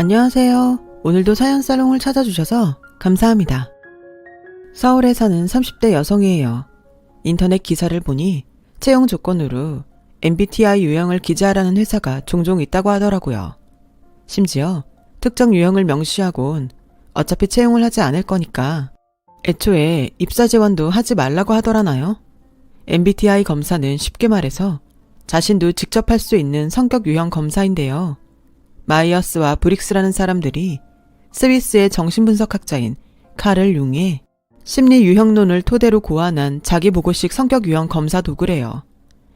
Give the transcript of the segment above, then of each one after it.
안녕하세요. 오늘도 사연 살롱을 찾아주셔서 감사합니다. 서울에 사는 30대 여성이에요. 인터넷 기사를 보니 채용 조건으로 MBTI 유형을 기재하라는 회사가 종종 있다고 하더라고요. 심지어 특정 유형을 명시하곤 어차피 채용을 하지 않을 거니까 애초에 입사 지원도 하지 말라고 하더라나요? MBTI 검사는 쉽게 말해서 자신도 직접 할 수 있는 성격 유형 검사인데요. 마이어스와 브릭스라는 사람들이 스위스의 정신분석학자인 카를 융의 심리 유형론을 토대로 고안한 자기보고식 성격 유형 검사 도구래요.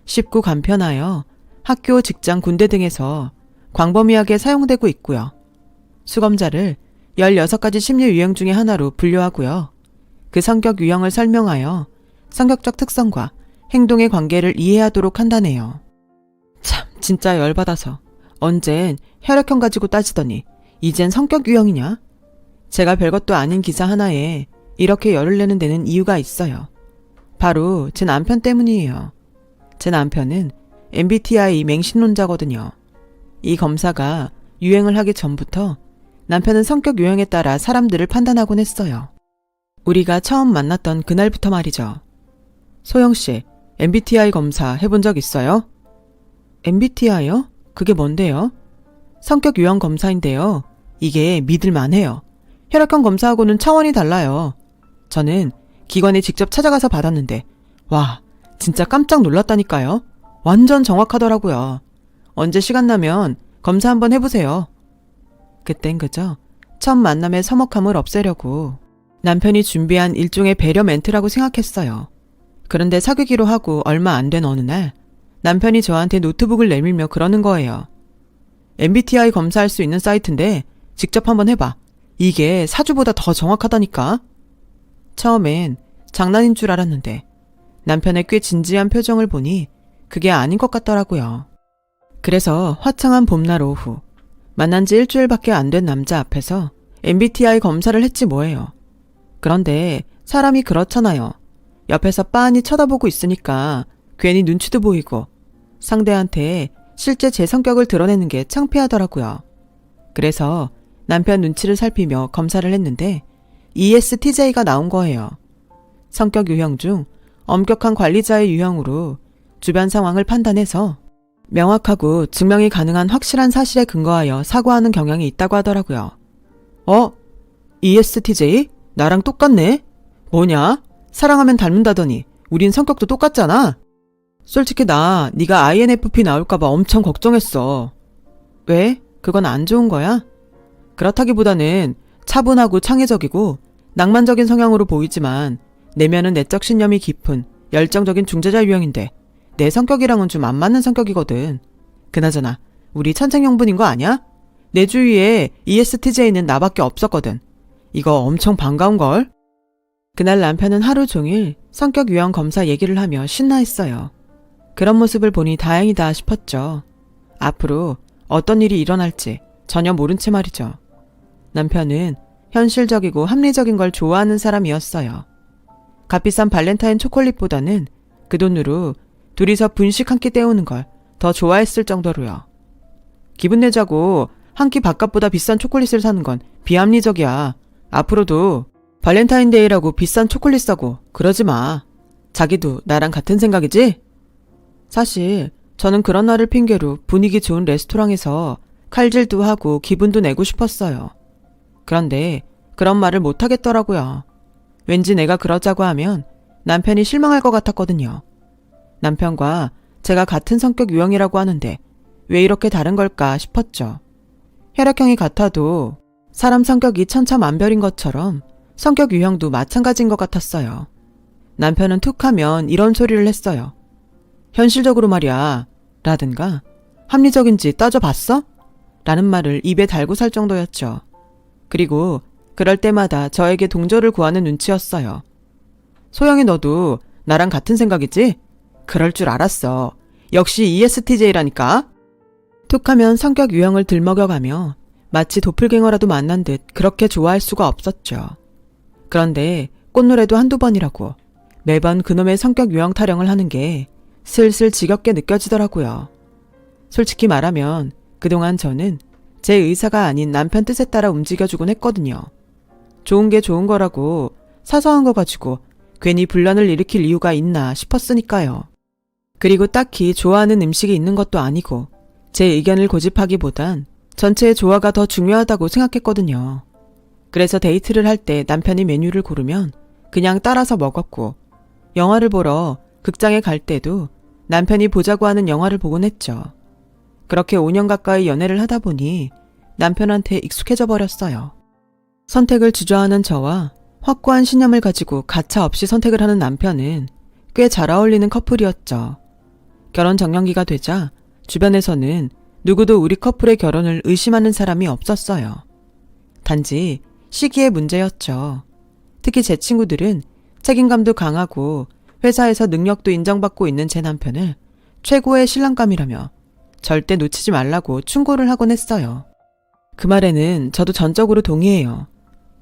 쉽고 간편하여 학교, 직장, 군대 등에서 광범위하게 사용되고 있고요. 수검자를 16가지 심리 유형 중의 하나로 분류하고요. 그 성격 유형을 설명하여 성격적 특성과 행동의 관계를 이해하도록 한다네요. 참, 진짜 열받아서. 언젠 혈액형 가지고 따지더니 이젠 성격 유형이냐? 제가 별것도 아닌 기사 하나에 이렇게 열을 내는 데는 이유가 있어요. 바로 제 남편 때문이에요. 제 남편은 MBTI 맹신론자거든요. 이 검사가 유행을 하기 전부터 남편은 성격 유형에 따라 사람들을 판단하곤 했어요. 우리가 처음 만났던 그날부터 말이죠. 소영 씨, MBTI 검사 해본 적 있어요? MBTI요? 그게 뭔데요? 성격 유형 검사인데요. 이게 믿을만 해요. 혈액형 검사하고는 차원이 달라요. 저는 기관에 직접 찾아가서 받았는데, 와, 진짜 깜짝 놀랐다니까요. 완전 정확하더라고요. 언제 시간 나면 검사 한번 해보세요. 그땐 그저 첫 만남의 서먹함을 없애려고 남편이 준비한 일종의 배려 멘트라고 생각했어요. 그런데 사귀기로 하고 얼마 안 된 어느 날 남편이 저한테 노트북을 내밀며 그러는 거예요. MBTI 검사할 수 있는 사이트인데 직접 한번 해봐. 이게 사주보다 더 정확하다니까. 처음엔 장난인 줄 알았는데 남편의 꽤 진지한 표정을 보니 그게 아닌 것 같더라고요. 그래서 화창한 봄날 오후 만난 지 일주일밖에 안 된 남자 앞에서 MBTI 검사를 했지 뭐예요. 그런데 사람이 그렇잖아요. 옆에서 빤히 쳐다보고 있으니까 괜히 눈치도 보이고 상대한테 실제 제 성격을 드러내는 게 창피하더라고요. 그래서 남편 눈치를 살피며 검사를 했는데 ESTJ가 나온 거예요. 성격 유형 중 엄격한 관리자의 유형으로 주변 상황을 판단해서 명확하고 증명이 가능한 확실한 사실에 근거하여 사고하는 경향이 있다고 하더라고요. 어? ESTJ? 나랑 똑같네? 뭐냐? 사랑하면 닮는다더니 우린 성격도 똑같잖아? 솔직히 나 네가 INFP 나올까봐 엄청 걱정했어. 왜? 그건 안 좋은 거야? 그렇다기보다는 차분하고 창의적이고 낭만적인 성향으로 보이지만 내면은 내적 신념이 깊은 열정적인 중재자 유형인데 내 성격이랑은 좀 안 맞는 성격이거든. 그나저나 우리 천생연분인 거 아니야? 내 주위에 ESTJ는 나밖에 없었거든. 이거 엄청 반가운 걸? 그날 남편은 하루 종일 성격 유형 검사 얘기를 하며 신나했어요. 그런 모습을 보니 다행이다 싶었죠. 앞으로 어떤 일이 일어날지 전혀 모른 채 말이죠. 남편은 현실적이고 합리적인 걸 좋아하는 사람이었어요. 값비싼 발렌타인 초콜릿보다는 그 돈으로 둘이서 분식 한 끼 때우는 걸 더 좋아했을 정도로요. 기분 내자고 한끼 밥값보다 비싼 초콜릿을 사는 건 비합리적이야. 앞으로도 발렌타인데이라고 비싼 초콜릿 사고 그러지 마. 자기도 나랑 같은 생각이지? 사실 저는 그런 날을 핑계로 분위기 좋은 레스토랑에서 칼질도 하고 기분도 내고 싶었어요. 그런데 그런 말을 못 하겠더라고요. 왠지 내가 그러자고 하면 남편이 실망할 것 같았거든요. 남편과 제가 같은 성격 유형이라고 하는데 왜 이렇게 다른 걸까 싶었죠. 혈액형이 같아도 사람 성격이 천차만별인 것처럼 성격 유형도 마찬가지인 것 같았어요. 남편은 툭 하면 이런 소리를 했어요. 현실적으로 말이야. 라든가 합리적인지 따져봤어? 라는 말을 입에 달고 살 정도였죠. 그리고 그럴 때마다 저에게 동조를 구하는 눈치였어요. 소영이 너도 나랑 같은 생각이지? 그럴 줄 알았어. 역시 ESTJ라니까. 툭하면 성격 유형을 들먹여가며 마치 도플갱어라도 만난 듯 그렇게 좋아할 수가 없었죠. 그런데 꽃노래도 한두 번이라고 매번 그놈의 성격 유형 타령을 하는 게 슬슬 지겹게 느껴지더라고요. 솔직히 말하면 그동안 저는 제 의사가 아닌 남편 뜻에 따라 움직여주곤 했거든요. 좋은 게 좋은 거라고 사소한 거 가지고 괜히 분란을 일으킬 이유가 있나 싶었으니까요. 그리고 딱히 좋아하는 음식이 있는 것도 아니고 제 의견을 고집하기보단 전체의 조화가 더 중요하다고 생각했거든요. 그래서 데이트를 할 때 남편이 메뉴를 고르면 그냥 따라서 먹었고 영화를 보러 극장에 갈 때도 남편이 보자고 하는 영화를 보곤 했죠. 그렇게 5년 가까이 연애를 하다 보니 남편한테 익숙해져 버렸어요. 선택을 주저하는 저와 확고한 신념을 가지고 가차 없이 선택을 하는 남편은 꽤 잘 어울리는 커플이었죠. 결혼 정년기가 되자 주변에서는 누구도 우리 커플의 결혼을 의심하는 사람이 없었어요. 단지 시기의 문제였죠. 특히 제 친구들은 책임감도 강하고 회사에서 능력도 인정받고 있는 제 남편을 최고의 신랑감이라며 절대 놓치지 말라고 충고를 하곤 했어요. 그 말에는 저도 전적으로 동의해요.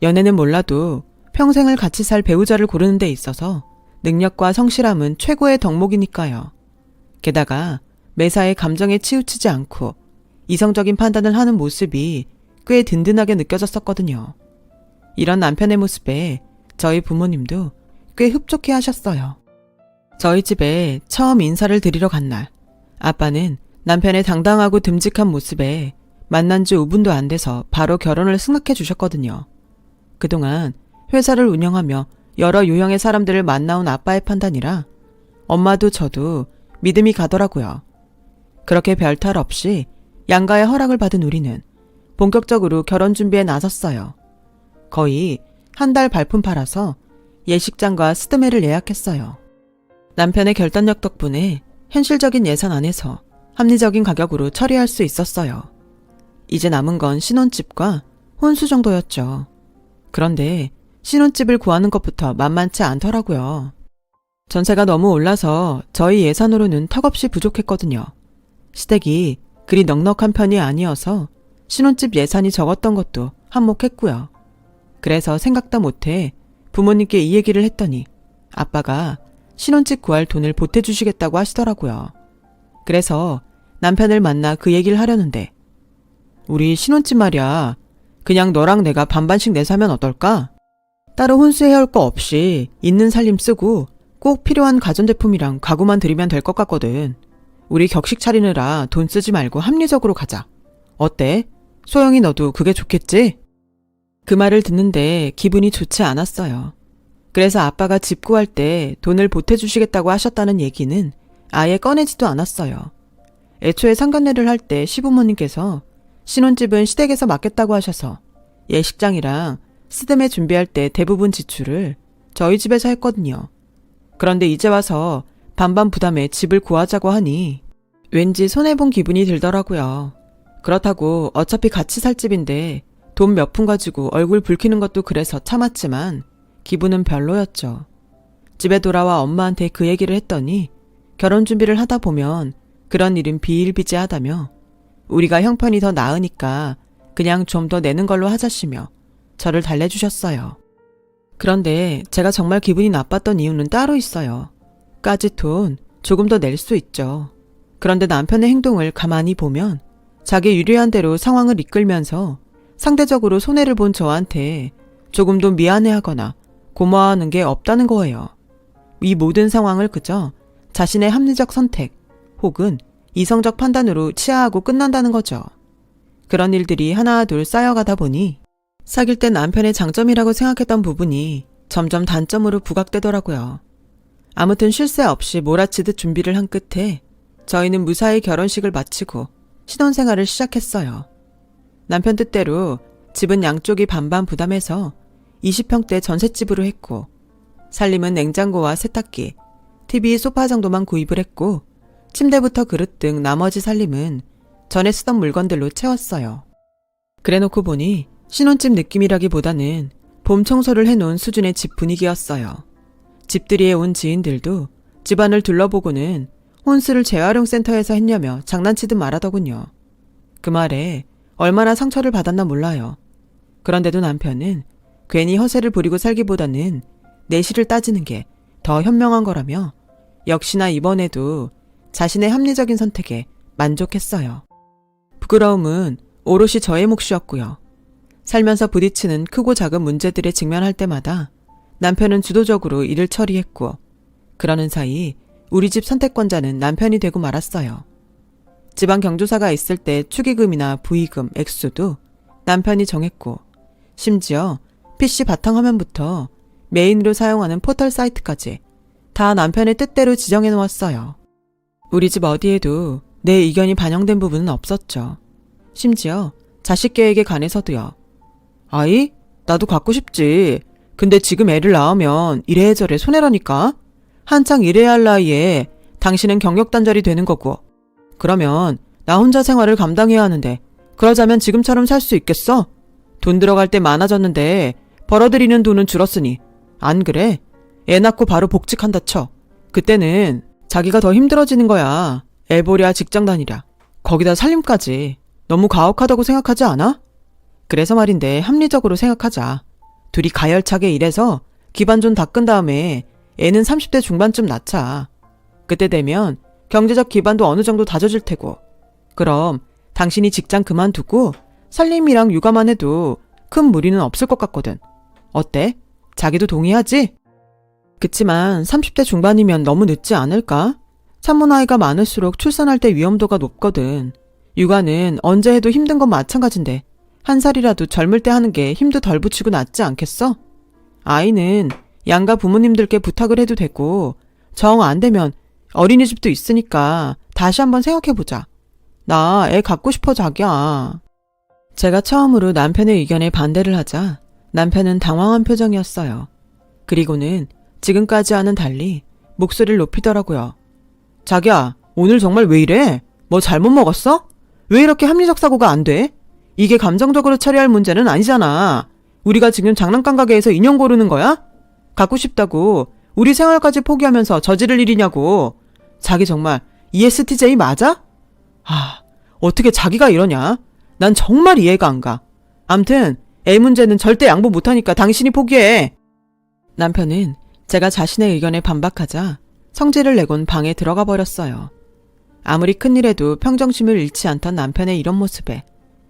연애는 몰라도 평생을 같이 살 배우자를 고르는 데 있어서 능력과 성실함은 최고의 덕목이니까요. 게다가 매사에 감정에 치우치지 않고 이성적인 판단을 하는 모습이 꽤 든든하게 느껴졌었거든요. 이런 남편의 모습에 저희 부모님도 꽤 흡족해 하셨어요. 저희 집에 처음 인사를 드리러 간 날, 아빠는 남편의 당당하고 듬직한 모습에 만난 지 5분도 안 돼서 바로 결혼을 승낙해 주셨거든요. 그동안 회사를 운영하며 여러 유형의 사람들을 만나온 아빠의 판단이라 엄마도 저도 믿음이 가더라고요. 그렇게 별탈 없이 양가의 허락을 받은 우리는 본격적으로 결혼 준비에 나섰어요. 거의 한 달 발품 팔아서 예식장과 스드메를 예약했어요. 남편의 결단력 덕분에 현실적인 예산 안에서 합리적인 가격으로 처리할 수 있었어요. 이제 남은 건 신혼집과 혼수 정도였죠. 그런데 신혼집을 구하는 것부터 만만치 않더라고요. 전세가 너무 올라서 저희 예산으로는 턱없이 부족했거든요. 시댁이 그리 넉넉한 편이 아니어서 신혼집 예산이 적었던 것도 한몫했고요. 그래서 생각도 못해 부모님께 이 얘기를 했더니 아빠가 신혼집 구할 돈을 보태주시겠다고 하시더라고요. 그래서 남편을 만나 그 얘기를 하려는데 우리 신혼집 말이야. 그냥 너랑 내가 반반씩 내사면 어떨까? 따로 혼수해야 할 거 없이 있는 살림 쓰고 꼭 필요한 가전제품이랑 가구만 들이면 될 것 같거든. 우리 격식 차리느라 돈 쓰지 말고 합리적으로 가자. 어때? 소영이 너도 그게 좋겠지? 그 말을 듣는데 기분이 좋지 않았어요. 그래서 아빠가 집 구할 때 돈을 보태주시겠다고 하셨다는 얘기는 아예 꺼내지도 않았어요. 애초에 상견례를 할 때 시부모님께서 신혼집은 시댁에서 맡겠다고 하셔서 예식장이랑 스드메 준비할 때 대부분 지출을 저희 집에서 했거든요. 그런데 이제 와서 반반 부담에 집을 구하자고 하니 왠지 손해본 기분이 들더라고요. 그렇다고 어차피 같이 살 집인데 돈 몇 푼 가지고 얼굴 붉히는 것도 그래서 참았지만 기분은 별로였죠. 집에 돌아와 엄마한테 그 얘기를 했더니 결혼 준비를 하다 보면 그런 일은 비일비재하다며 우리가 형편이 더 나으니까 그냥 좀 더 내는 걸로 하자시며 저를 달래주셨어요. 그런데 제가 정말 기분이 나빴던 이유는 따로 있어요. 까짓 돈 조금 더 낼 수 있죠. 그런데 남편의 행동을 가만히 보면 자기 유리한 대로 상황을 이끌면서 상대적으로 손해를 본 저한테 조금도 미안해하거나 고마워하는 게 없다는 거예요. 이 모든 상황을 그저 자신의 합리적 선택 혹은 이성적 판단으로 치하하고 끝난다는 거죠. 그런 일들이 하나 둘 쌓여가다 보니 사귈 때 남편의 장점이라고 생각했던 부분이 점점 단점으로 부각되더라고요. 아무튼 쉴 새 없이 몰아치듯 준비를 한 끝에 저희는 무사히 결혼식을 마치고 신혼생활을 시작했어요. 남편 뜻대로 집은 양쪽이 반반 부담해서 20평대 전셋집으로 했고 살림은 냉장고와 세탁기, TV, 소파 정도만 구입을 했고 침대부터 그릇 등 나머지 살림은 전에 쓰던 물건들로 채웠어요. 그래놓고 보니 신혼집 느낌이라기보다는 봄 청소를 해놓은 수준의 집 분위기였어요. 집들이에 온 지인들도 집안을 둘러보고는 혼수를 재활용 센터에서 했냐며 장난치듯 말하더군요. 그 말에 얼마나 상처를 받았나 몰라요. 그런데도 남편은 괜히 허세를 부리고 살기보다는 내실을 따지는 게 더 현명한 거라며 역시나 이번에도 자신의 합리적인 선택에 만족했어요. 부끄러움은 오롯이 저의 몫이었고요. 살면서 부딪히는 크고 작은 문제들에 직면할 때마다 남편은 주도적으로 일을 처리했고, 그러는 사이 우리 집 선택권자는 남편이 되고 말았어요. 지방 경조사가 있을 때 축의금이나 부의금, 액수도 남편이 정했고, 심지어 PC 바탕화면부터 메인으로 사용하는 포털 사이트까지 다 남편의 뜻대로 지정해 놓았어요. 우리 집 어디에도 내 의견이 반영된 부분은 없었죠. 심지어 자식 계획에 관해서도요. 아이, 나도 갖고 싶지. 근데 지금 애를 낳으면 이래저래 손해라니까? 한창 일해야 할 나이에 당신은 경력 단절이 되는 거고. 그러면 나 혼자 생활을 감당해야 하는데 그러자면 지금처럼 살 수 있겠어? 돈 들어갈 때 많아졌는데 벌어들이는 돈은 줄었으니 안 그래? 애 낳고 바로 복직한다 쳐. 그때는 자기가 더 힘들어지는 거야. 애 보랴 직장 다니랴. 거기다 살림까지. 너무 가혹하다고 생각하지 않아? 그래서 말인데 합리적으로 생각하자. 둘이 가열차게 일해서 기반 좀 닦은 다음에 애는 30대 중반쯤 낳자. 그때 되면 경제적 기반도 어느 정도 다져질 테고. 그럼 당신이 직장 그만두고 살림이랑 육아만 해도 큰 무리는 없을 것 같거든. 어때? 자기도 동의하지? 그치만 30대 중반이면 너무 늦지 않을까? 산모 나이가 많을수록 출산할 때 위험도가 높거든. 육아는 언제 해도 힘든 건 마찬가지인데 한 살이라도 젊을 때 하는 게 힘도 덜 붙이고 낫지 않겠어? 아이는 양가 부모님들께 부탁을 해도 되고 정 안 되면 어린이집도 있으니까 다시 한번 생각해보자. 나 애 갖고 싶어 자기야. 제가 처음으로 남편의 의견에 반대를 하자 남편은 당황한 표정이었어요. 그리고는 지금까지와는 달리 목소리를 높이더라고요. 자기야, 오늘 정말 왜 이래? 뭐 잘못 먹었어? 왜 이렇게 합리적 사고가 안 돼? 이게 감정적으로 처리할 문제는 아니잖아. 우리가 지금 장난감 가게에서 인형 고르는 거야? 갖고 싶다고 우리 생활까지 포기하면서 저지를 일이냐고. 자기 정말 ESTJ 맞아? 아, 어떻게 자기가 이러냐? 난 정말 이해가 안 가. 암튼 애 문제는 절대 양보 못하니까 당신이 포기해. 남편은 제가 자신의 의견에 반박하자 성질을 내곤 방에 들어가 버렸어요. 아무리 큰일에도 평정심을 잃지 않던 남편의 이런 모습에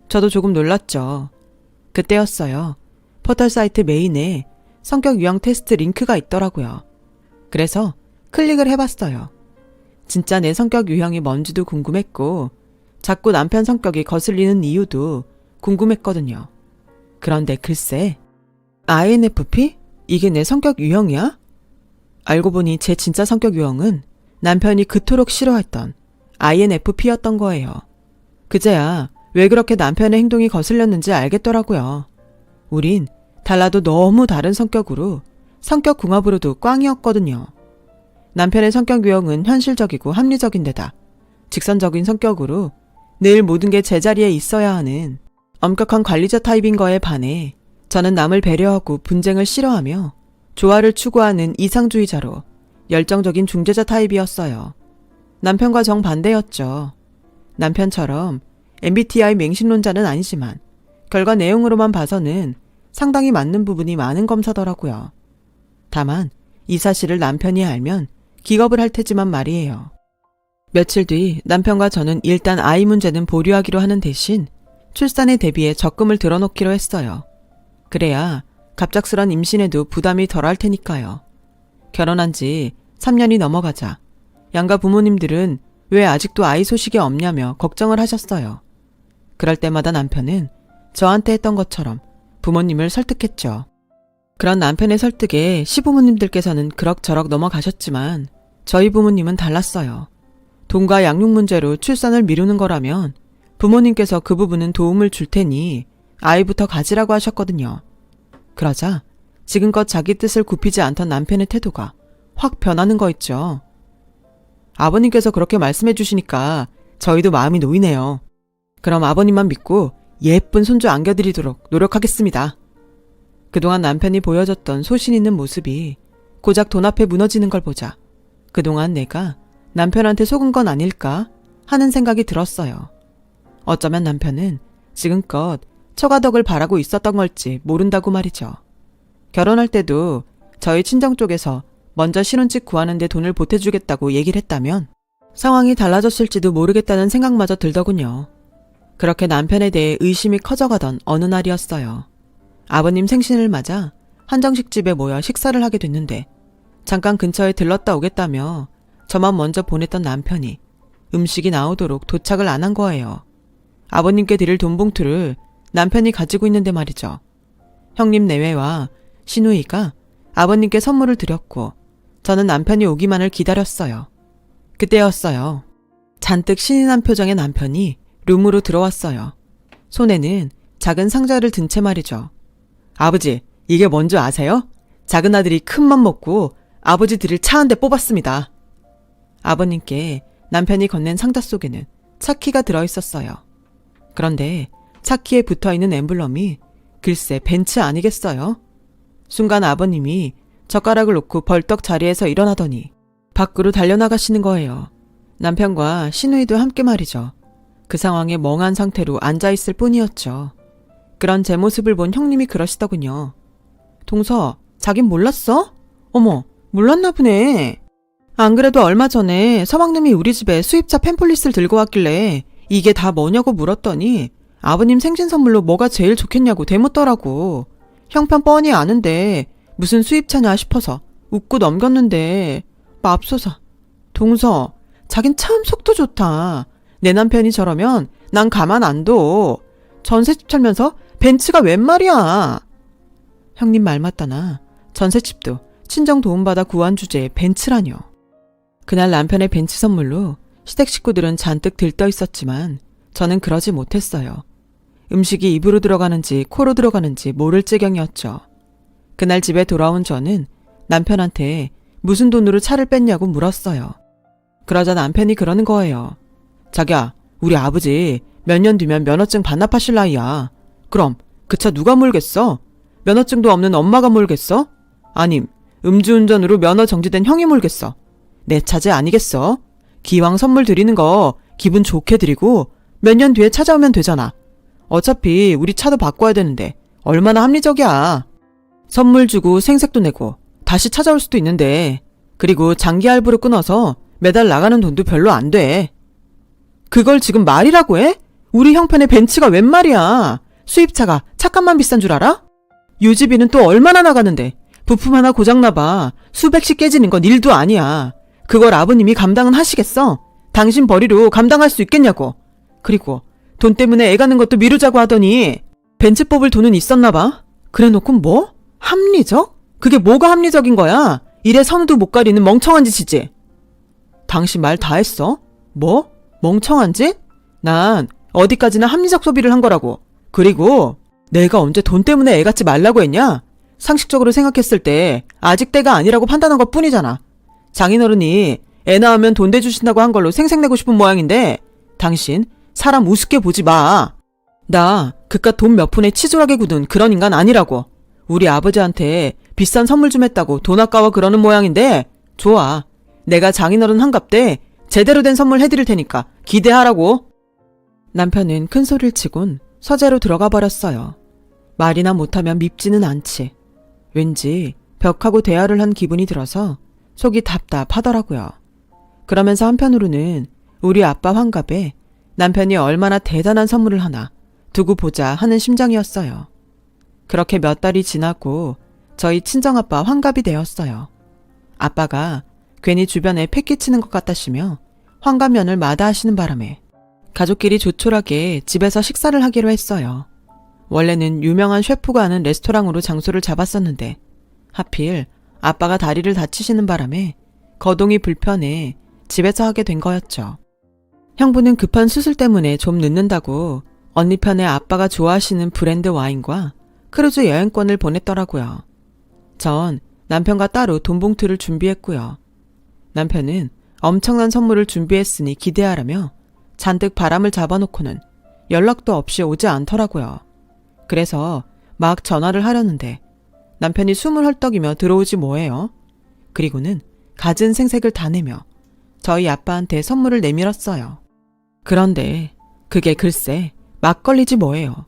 저도 조금 놀랐죠. 그때였어요. 포털 사이트 메인에 성격 유형 테스트 링크가 있더라고요. 그래서 클릭을 해봤어요. 진짜 내 성격 유형이 뭔지도 궁금했고, 자꾸 남편 성격이 거슬리는 이유도 궁금했거든요. 그런데 글쎄, INFP? 이게 내 성격 유형이야? 알고 보니 제 진짜 성격 유형은 남편이 그토록 싫어했던 INFP였던 거예요. 그제야 왜 그렇게 남편의 행동이 거슬렸는지 알겠더라고요. 우린 달라도 너무 다른 성격으로 성격 궁합으로도 꽝이었거든요. 남편의 성격 유형은 현실적이고 합리적인 데다 직선적인 성격으로 늘 모든 게 제자리에 있어야 하는 엄격한 관리자 타입인 거에 반해 저는 남을 배려하고 분쟁을 싫어하며 조화를 추구하는 이상주의자로 열정적인 중재자 타입이었어요. 남편과 정반대였죠. 남편처럼 MBTI 맹신론자는 아니지만 결과 내용으로만 봐서는 상당히 맞는 부분이 많은 검사더라고요. 다만 이 사실을 남편이 알면 기겁을 할 테지만 말이에요. 며칠 뒤 남편과 저는 일단 아이 문제는 보류하기로 하는 대신 출산에 대비해 적금을 들어놓기로 했어요. 그래야 갑작스런 임신에도 부담이 덜할 테니까요. 결혼한 지 3년이 넘어가자 양가 부모님들은 왜 아직도 아이 소식이 없냐며 걱정을 하셨어요. 그럴 때마다 남편은 저한테 했던 것처럼 부모님을 설득했죠. 그런 남편의 설득에 시부모님들께서는 그럭저럭 넘어가셨지만 저희 부모님은 달랐어요. 돈과 양육 문제로 출산을 미루는 거라면 부모님께서 그 부분은 도움을 줄 테니 아이부터 가지라고 하셨거든요. 그러자 지금껏 자기 뜻을 굽히지 않던 남편의 태도가 확 변하는 거 있죠. 아버님께서 그렇게 말씀해 주시니까 저희도 마음이 놓이네요. 그럼 아버님만 믿고 예쁜 손주 안겨드리도록 노력하겠습니다. 그동안 남편이 보여줬던 소신 있는 모습이 고작 돈 앞에 무너지는 걸 보자 그동안 내가 남편한테 속은 건 아닐까 하는 생각이 들었어요. 어쩌면 남편은 지금껏 처가덕을 바라고 있었던 걸지 모른다고 말이죠. 결혼할 때도 저희 친정 쪽에서 먼저 신혼집 구하는데 돈을 보태주겠다고 얘기를 했다면 상황이 달라졌을지도 모르겠다는 생각마저 들더군요. 그렇게 남편에 대해 의심이 커져가던 어느 날이었어요. 아버님 생신을 맞아 한정식 집에 모여 식사를 하게 됐는데 잠깐 근처에 들렀다 오겠다며 저만 먼저 보냈던 남편이 음식이 나오도록 도착을 안 한 거예요. 아버님께 드릴 돈 봉투를 남편이 가지고 있는데 말이죠. 형님 내외와 신우이가 아버님께 선물을 드렸고 저는 남편이 오기만을 기다렸어요. 그때였어요. 잔뜩 신이 난 표정의 남편이 룸으로 들어왔어요. 손에는 작은 상자를 든 채 말이죠. 아버지, 이게 뭔지 아세요? 작은 아들이 큰 맘 먹고 아버지 들을 차한 대 뽑았습니다. 아버님께 남편이 건넨 상자 속에는 차키가 들어있었어요. 그런데 차키에 붙어 있는 엠블럼이 글쎄 벤츠 아니겠어요? 순간 아버님이 젓가락을 놓고 벌떡 자리에서 일어나더니 밖으로 달려나가시는 거예요. 남편과 신우이도 함께 말이죠. 그 상황에 멍한 상태로 앉아있을 뿐이었죠. 그런 제 모습을 본 형님이 그러시더군요. 동서, 자긴 몰랐어? 어머, 몰랐나 보네. 안 그래도 얼마 전에 서방님이 우리 집에 수입차 팸플릿을 들고 왔길래 이게 다 뭐냐고 물었더니 아버님 생신 선물로 뭐가 제일 좋겠냐고 대묻더라고. 형편 뻔히 아는데 무슨 수입차냐 싶어서 웃고 넘겼는데 맙소사. 동서, 자긴 참 속도 좋다. 내 남편이 저러면 난 가만 안 둬. 전셋집 살면서 벤츠가 웬 말이야. 형님 말 맞다나 전셋집도 친정 도움받아 구한 주제에 벤츠라뇨. 그날 남편의 벤츠 선물로 시댁 식구들은 잔뜩 들떠 있었지만 저는 그러지 못했어요. 음식이 입으로 들어가는지 코로 들어가는지 모를 지경이었죠. 그날 집에 돌아온 저는 남편한테 무슨 돈으로 차를 뺐냐고 물었어요. 그러자 남편이 그러는 거예요. 자기야, 우리 아버지 몇 년 뒤면 면허증 반납하실 나이야. 그럼 그 차 누가 몰겠어? 면허증도 없는 엄마가 몰겠어? 아님 음주운전으로 면허 정지된 형이 몰겠어. 내 차제 아니겠어? 기왕 선물 드리는 거 기분 좋게 드리고 몇 년 뒤에 찾아오면 되잖아. 어차피 우리 차도 바꿔야 되는데 얼마나 합리적이야. 선물 주고 생색도 내고 다시 찾아올 수도 있는데 그리고 장기 할부로 끊어서 매달 나가는 돈도 별로 안 돼. 그걸 지금 말이라고 해? 우리 형편의 벤츠가 웬 말이야. 수입차가 차값만 비싼 줄 알아? 유지비는 또 얼마나 나가는데 부품 하나 고장나봐 수백씩 깨지는 건 일도 아니야. 그걸 아버님이 감당은 하시겠어? 당신 벌이로 감당할 수 있겠냐고. 그리고 돈 때문에 애 가는 것도 미루자고 하더니 벤츠 뽑을 돈은 있었나 봐. 그래 놓고 뭐? 합리적? 그게 뭐가 합리적인 거야? 일에 선도 못 가리는 멍청한 짓이지. 당신 말 다 했어? 뭐? 멍청한 짓? 난 어디까지나 합리적 소비를 한 거라고. 그리고 내가 언제 돈 때문에 애 갖지 말라고 했냐? 상식적으로 생각했을 때 아직 때가 아니라고 판단한 것 뿐이잖아. 장인어른이 애 낳으면 돈 대주신다고 한 걸로 생색내고 싶은 모양인데 당신 사람 우습게 보지 마. 나 그깟 돈 몇 푼에 치졸하게 굳은 그런 인간 아니라고. 우리 아버지한테 비싼 선물 좀 했다고 돈 아까워 그러는 모양인데 좋아. 내가 장인어른 한갑 때 제대로 된 선물 해드릴 테니까 기대하라고. 남편은 큰 소리를 치곤 서재로 들어가 버렸어요. 말이나 못하면 밉지는 않지. 왠지 벽하고 대화를 한 기분이 들어서 속이 답답하더라고요. 그러면서 한편으로는 우리 아빠 환갑에 남편이 얼마나 대단한 선물을 하나 두고 보자 하는 심정이었어요. 그렇게 몇 달이 지나고 저희 친정아빠 환갑이 되었어요. 아빠가 괜히 주변에 패기치는 것 같다시며 환갑면을 마다하시는 바람에 가족끼리 조촐하게 집에서 식사를 하기로 했어요. 원래는 유명한 셰프가 하는 레스토랑으로 장소를 잡았었는데 하필 아빠가 다리를 다치시는 바람에 거동이 불편해 집에서 하게 된 거였죠. 형부는 급한 수술 때문에 좀 늦는다고 언니 편에 아빠가 좋아하시는 브랜드 와인과 크루즈 여행권을 보냈더라고요. 전 남편과 따로 돈 봉투를 준비했고요. 남편은 엄청난 선물을 준비했으니 기대하라며 잔뜩 바람을 잡아놓고는 연락도 없이 오지 않더라고요. 그래서 막 전화를 하려는데 남편이 숨을 헐떡이며 들어오지 뭐해요. 그리고는 갖은 생색을 다 내며 저희 아빠한테 선물을 내밀었어요. 그런데 그게 글쎄 막걸리지 뭐예요.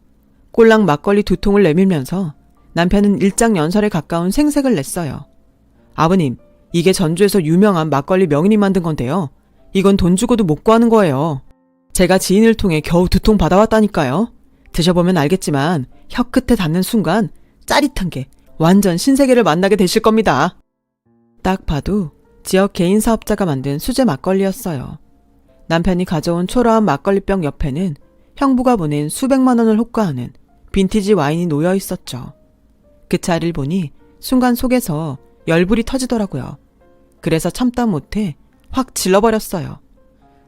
꼴랑 막걸리 두 통을 내밀면서 남편은 일장 연설에 가까운 생색을 냈어요. 아버님, 이게 전주에서 유명한 막걸리 명인이 만든 건데요. 이건 돈 주고도 못 구하는 거예요. 제가 지인을 통해 겨우 두 통 받아왔다니까요. 드셔보면 알겠지만 혀 끝에 닿는 순간 짜릿한 게 완전 신세계를 만나게 되실 겁니다. 딱 봐도 지역 개인 사업자가 만든 수제 막걸리였어요. 남편이 가져온 초라한 막걸리병 옆에는 형부가 보낸 수백만 원을 호가하는 빈티지 와인이 놓여 있었죠. 그 자리를 보니 순간 속에서 열불이 터지더라고요. 그래서 참다 못해 확 질러버렸어요.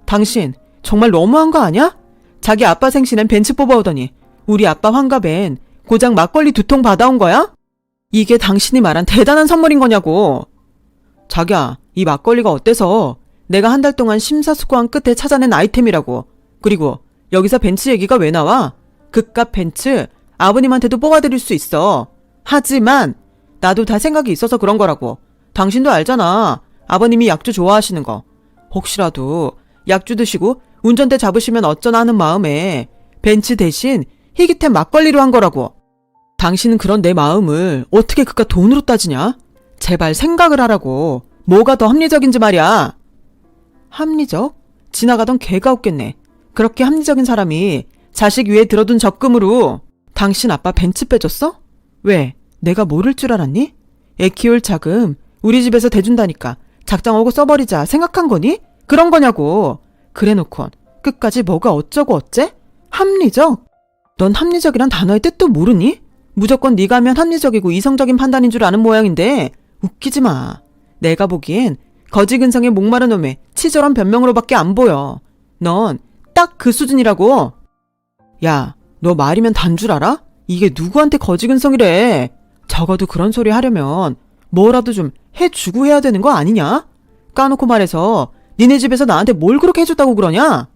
당신 정말 너무한 거 아니야? 자기 아빠 생신엔 벤츠 뽑아오더니 우리 아빠 환갑엔 고작 막걸리 두 통 받아온 거야? 이게 당신이 말한 대단한 선물인 거냐고. 자기야, 이 막걸리가 어때서 내가 한 달 동안 심사숙고한 끝에 찾아낸 아이템이라고. 그리고 여기서 벤츠 얘기가 왜 나와? 그깟 벤츠 아버님한테도 뽑아드릴 수 있어. 하지만 나도 다 생각이 있어서 그런 거라고. 당신도 알잖아. 아버님이 약주 좋아하시는 거. 혹시라도 약주 드시고 운전대 잡으시면 어쩌나 하는 마음에 벤츠 대신 희귀템 막걸리로 한 거라고. 당신은 그런 내 마음을 어떻게 그깟 돈으로 따지냐? 제발 생각을 하라고. 뭐가 더 합리적인지 말이야. 합리적? 지나가던 개가 없겠네. 그렇게 합리적인 사람이 자식 위에 들어둔 적금으로 당신 아빠 벤츠 빼줬어? 왜? 내가 모를 줄 알았니? 애 키울 자금 우리 집에서 대준다니까 작정하고 써버리자 생각한 거니? 그런 거냐고. 그래놓곤 끝까지 뭐가 어쩌고 어째? 합리적? 넌 합리적이란 단어의 뜻도 모르니? 무조건 네가 하면 합리적이고 이성적인 판단인 줄 아는 모양인데 웃기지 마. 내가 보기엔 거지 근성의 목마른 놈의 치졸한 변명으로밖에 안 보여. 넌 딱 그 수준이라고. 야, 너 말이면 단 줄 알아? 이게 누구한테 거지 근성이래. 적어도 그런 소리 하려면 뭐라도 좀 해주고 해야 되는 거 아니냐? 까놓고 말해서 니네 집에서 나한테 뭘 그렇게 해줬다고 그러냐?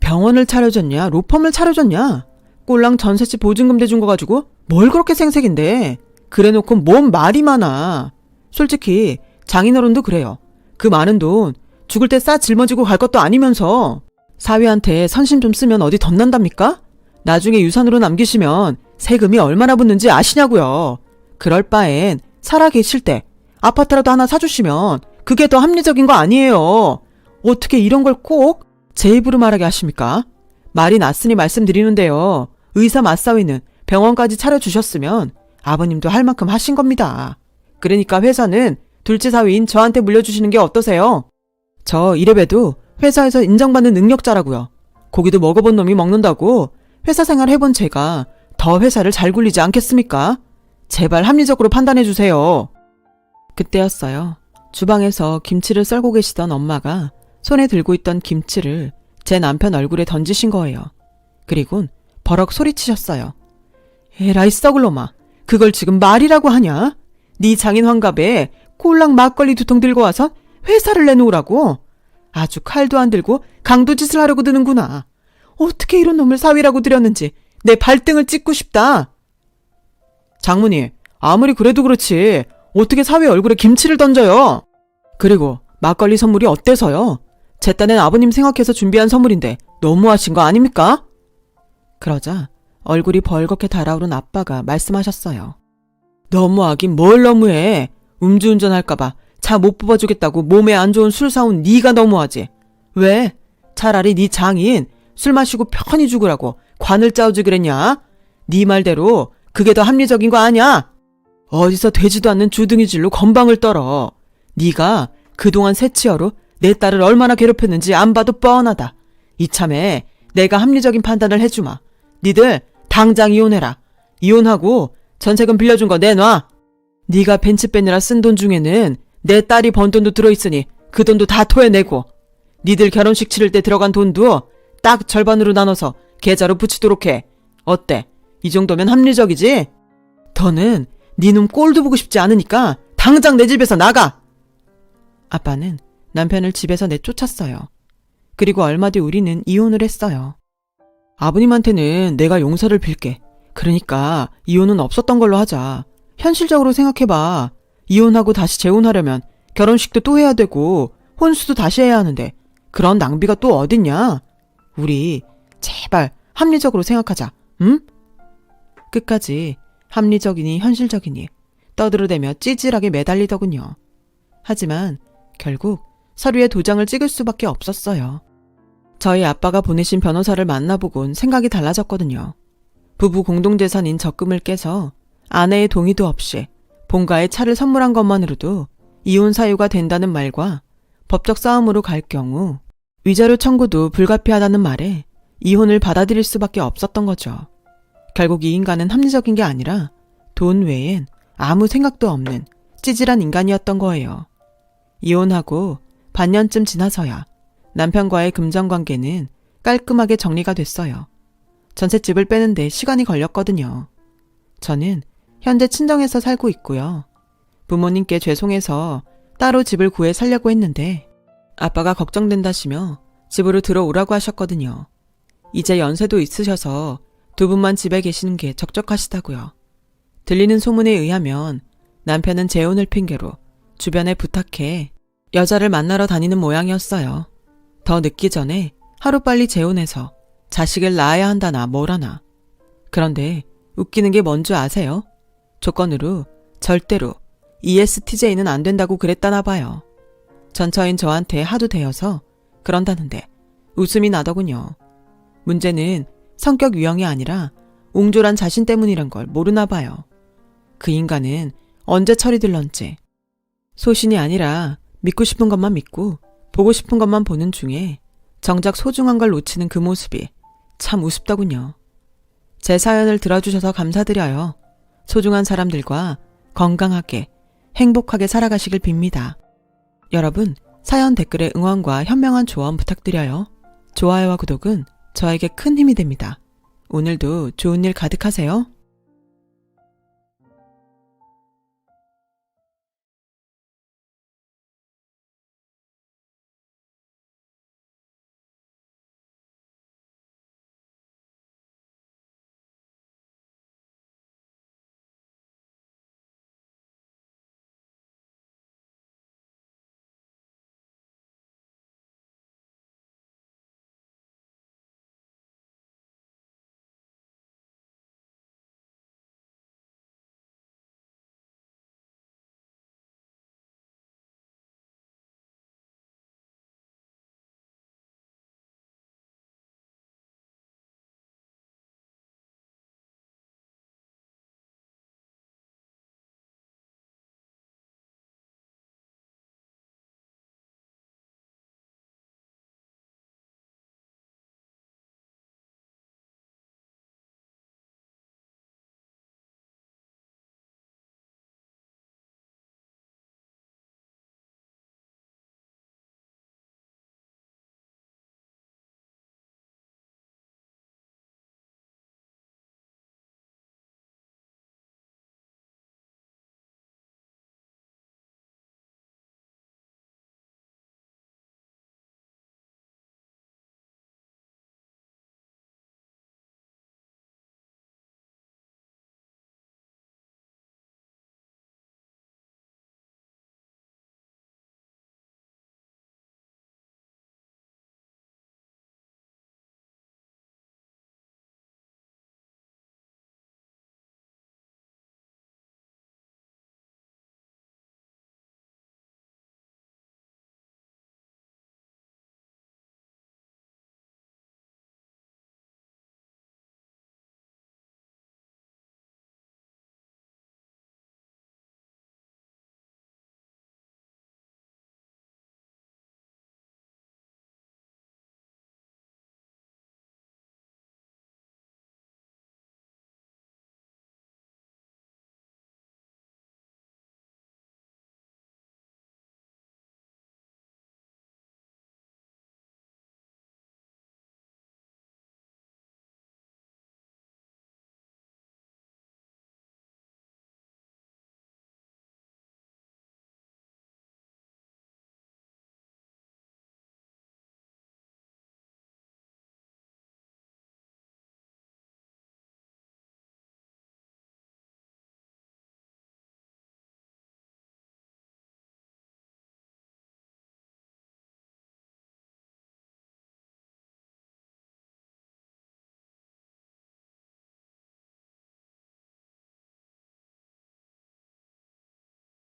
병원을 차려줬냐? 로펌을 차려줬냐? 꼴랑 전셋집 보증금 대준 거 가지고 뭘 그렇게 생색인데? 그래놓고 뭔 말이 많아. 솔직히 장인어른도 그래요. 그 많은 돈 죽을 때 싸 짊어지고 갈 것도 아니면서 사위한테 선심 좀 쓰면 어디 덧난답니까? 나중에 유산으로 남기시면 세금이 얼마나 붙는지 아시냐고요. 그럴 바엔 살아 계실 때 아파트라도 하나 사주시면 그게 더 합리적인 거 아니에요. 어떻게 이런 걸 꼭 제 입으로 말하게 하십니까? 말이 났으니 말씀드리는데요. 의사 맞사위는 병원까지 차려주셨으면 아버님도 할 만큼 하신 겁니다. 그러니까 회사는 둘째 사위인 저한테 물려주시는 게 어떠세요? 저 이래봬도 회사에서 인정받는 능력자라고요. 고기도 먹어본 놈이 먹는다고 회사 생활 해본 제가 더 회사를 잘 굴리지 않겠습니까? 제발 합리적으로 판단해 주세요. 그때였어요. 주방에서 김치를 썰고 계시던 엄마가 손에 들고 있던 김치를 제 남편 얼굴에 던지신 거예요. 그리곤 버럭 소리치셨어요. 에라이 썩을 놈아. 그걸 지금 말이라고 하냐? 네 장인 환갑에 꼴랑 막걸리 두 통 들고 와서 회사를 내놓으라고? 아주 칼도 안 들고 강도짓을 하려고 드는구나. 어떻게 이런 놈을 사위라고 들였는지 내 발등을 찍고 싶다. 장모님, 아무리 그래도 그렇지 어떻게 사위 얼굴에 김치를 던져요? 그리고 막걸리 선물이 어때서요? 제 딴엔 아버님 생각해서 준비한 선물인데 너무하신 거 아닙니까? 그러자 얼굴이 벌겋게 달아오른 아빠가 말씀하셨어요. 너무하긴 뭘 너무해. 음주운전 할까봐 차 못 뽑아주겠다고 몸에 안 좋은 술 사온 네가 너무하지. 왜? 차라리 네 장인 술 마시고 편히 죽으라고 관을 짜오지 그랬냐? 네 말대로 그게 더 합리적인 거 아냐? 어디서 되지도 않는 주둥이질로 건방을 떨어. 네가 그동안 새치어로 내 딸을 얼마나 괴롭혔는지 안 봐도 뻔하다. 이참에 내가 합리적인 판단을 해주마. 니들 당장 이혼해라. 이혼하고 전세금 빌려준 거 내놔. 네가 벤츠 빼느라 쓴 돈 중에는 내 딸이 번 돈도 들어있으니 그 돈도 다 토해내고 니들 결혼식 치를 때 들어간 돈도 딱 절반으로 나눠서 계좌로 붙이도록 해. 어때? 이 정도면 합리적이지? 더는 네놈 꼴도 보고 싶지 않으니까 당장 내 집에서 나가! 아빠는 남편을 집에서 내쫓았어요. 그리고 얼마 뒤 우리는 이혼을 했어요. 아버님한테는 내가 용서를 빌게. 그러니까 이혼은 없었던 걸로 하자. 현실적으로 생각해봐. 이혼하고 다시 재혼하려면 결혼식도 또 해야 되고 혼수도 다시 해야 하는데 그런 낭비가 또 어딨냐? 우리 제발 합리적으로 생각하자. 응? 끝까지 합리적이니 현실적이니 떠들어대며 찌질하게 매달리더군요. 하지만 결국 서류에 도장을 찍을 수밖에 없었어요. 저희 아빠가 보내신 변호사를 만나보곤 생각이 달라졌거든요. 부부 공동재산인 적금을 깨서 아내의 동의도 없이 본가에 차를 선물한 것만으로도 이혼 사유가 된다는 말과 법적 싸움으로 갈 경우 위자료 청구도 불가피하다는 말에 이혼을 받아들일 수밖에 없었던 거죠. 결국 이 인간은 합리적인 게 아니라 돈 외엔 아무 생각도 없는 찌질한 인간이었던 거예요. 이혼하고 반년쯤 지나서야 남편과의 금전관계는 깔끔하게 정리가 됐어요. 전셋집을 빼는데 시간이 걸렸거든요. 저는 현재 친정에서 살고 있고요. 부모님께 죄송해서 따로 집을 구해 살려고 했는데 아빠가 걱정된다시며 집으로 들어오라고 하셨거든요. 이제 연세도 있으셔서 두 분만 집에 계시는 게 적적하시다고요. 들리는 소문에 의하면 남편은 재혼을 핑계로 주변에 부탁해 여자를 만나러 다니는 모양이었어요. 더 늦기 전에 하루빨리 재혼해서 자식을 낳아야 한다나 뭐라나. 그런데 웃기는 게 뭔 줄 아세요? 조건으로 절대로 ESTJ는 안 된다고 그랬다나 봐요. 전처인 저한테 하도 대여서 그런다는데 웃음이 나더군요. 문제는 성격 유형이 아니라 옹졸한 자신 때문이란 걸 모르나 봐요. 그 인간은 언제 철이 들런지 소신이 아니라 믿고 싶은 것만 믿고 보고 싶은 것만 보는 중에 정작 소중한 걸 놓치는 그 모습이 참 우습더군요. 제 사연을 들어주셔서 감사드려요. 소중한 사람들과 건강하게 행복하게 살아가시길 빕니다. 여러분, 사연 댓글에 응원과 현명한 조언 부탁드려요. 좋아요와 구독은 저에게 큰 힘이 됩니다. 오늘도 좋은 일 가득하세요.